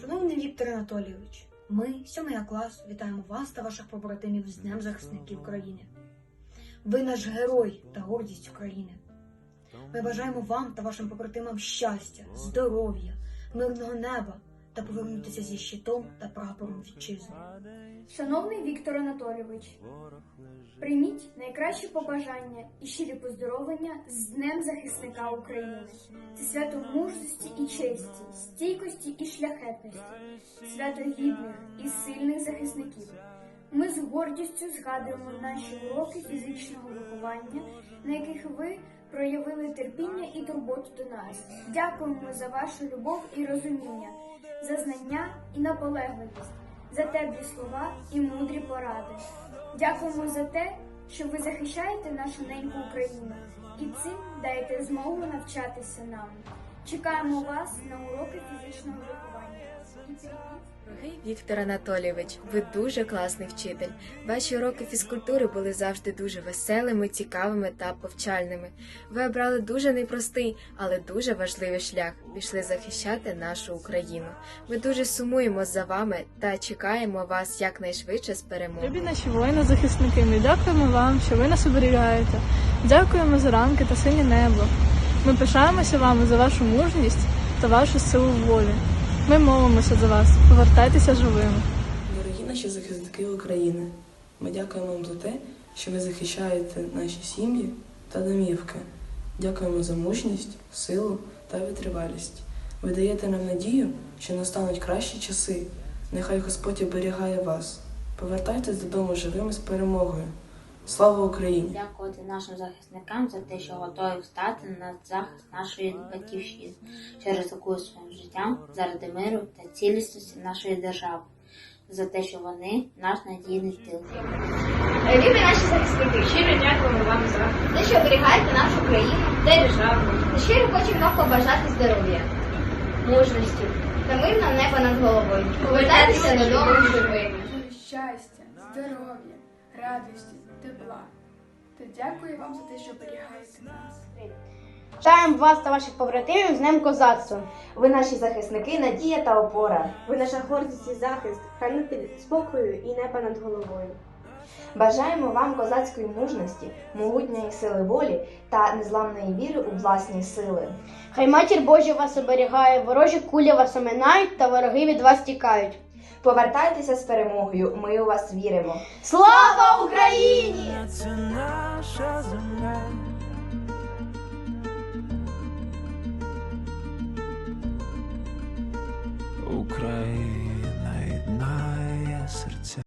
Шановний Віктор Анатолійович, ми, 7 А клас, вітаємо вас та ваших побратимів з Днем захисників України. Ви наш герой та гордість України. Ми бажаємо вам та вашим побратимам щастя, здоров'я, мирного неба та повернутися зі щитом та прапором вітчизни. Шановний Віктор Анатолійович, прийміть найкращі побажання і щирі поздоровлення з Днем захисника України. Це свято мужності і честі, стійкості і шляхетності, свято гідних і сильних захисників. Ми з гордістю згадуємо наші уроки фізичного виховання, на яких ви проявили терпіння і турботу до нас. Дякуємо за вашу любов і розуміння, за знання і наполегливість, за теплі слова і мудрі поради. Дякуємо за те, що ви захищаєте нашу неньку Україну і цим даєте змогу навчатися нам. Чекаємо вас на уроки фізичного виховання. Дорогий Віктор Анатолійович, ви дуже класний вчитель. Ваші уроки фізкультури були завжди дуже веселими, цікавими та повчальними. Ви обрали дуже непростий, але дуже важливий шлях. Пішли захищати нашу Україну. Ми дуже сумуємо за вами та чекаємо вас якнайшвидше з перемоги. Любі наші воїни-захисники, ми дякуємо вам, що ви нас оберігаєте. Дякуємо за ранки та синє небо. Ми пишаємося вами за вашу мужність та вашу силу волі. Ми молимося за вас. Повертайтеся живими. Дорогі наші захисники України, ми дякуємо вам за те, що ви захищаєте наші сім'ї та домівки. Дякуємо за мужність, силу та витривалість. Ви даєте нам надію, що настануть кращі часи. Нехай Господь оберігає вас. Повертайтесь додому живими з перемогою. Слава Україні! Дякувати нашим захисникам за те, що готові встати на захист нашої батьківщини, що ризикують своїм життям заради миру та цілісності нашої держави, за те, що вони наш надійний тил. Любі наші захисники, щиро дякуємо вам за те, що оберігаєте нашу країну та державу. Та щиро хочемо вам побажати здоров'я, мужності та мирного неба над головою. Повертайтеся додому живими. щастя, здоров'я, радості, тепла. Та дякую вам за те, що оберігаєте нас. Вітаємо вас та ваших побратимів з Днем козацтва. Ви наші захисники, надія та опора. Ви наша гордість і захист, хранитель спокою і неба над головою. Бажаємо вам козацької мужності, могутньої сили волі та незламної віри у власні сили. Хай матір Божа вас оберігає, ворожі кулі вас оминають та вороги від вас тікають. Повертайтеся з перемогою, ми у вас віримо. Слава Україні! Це наша земля. Україна.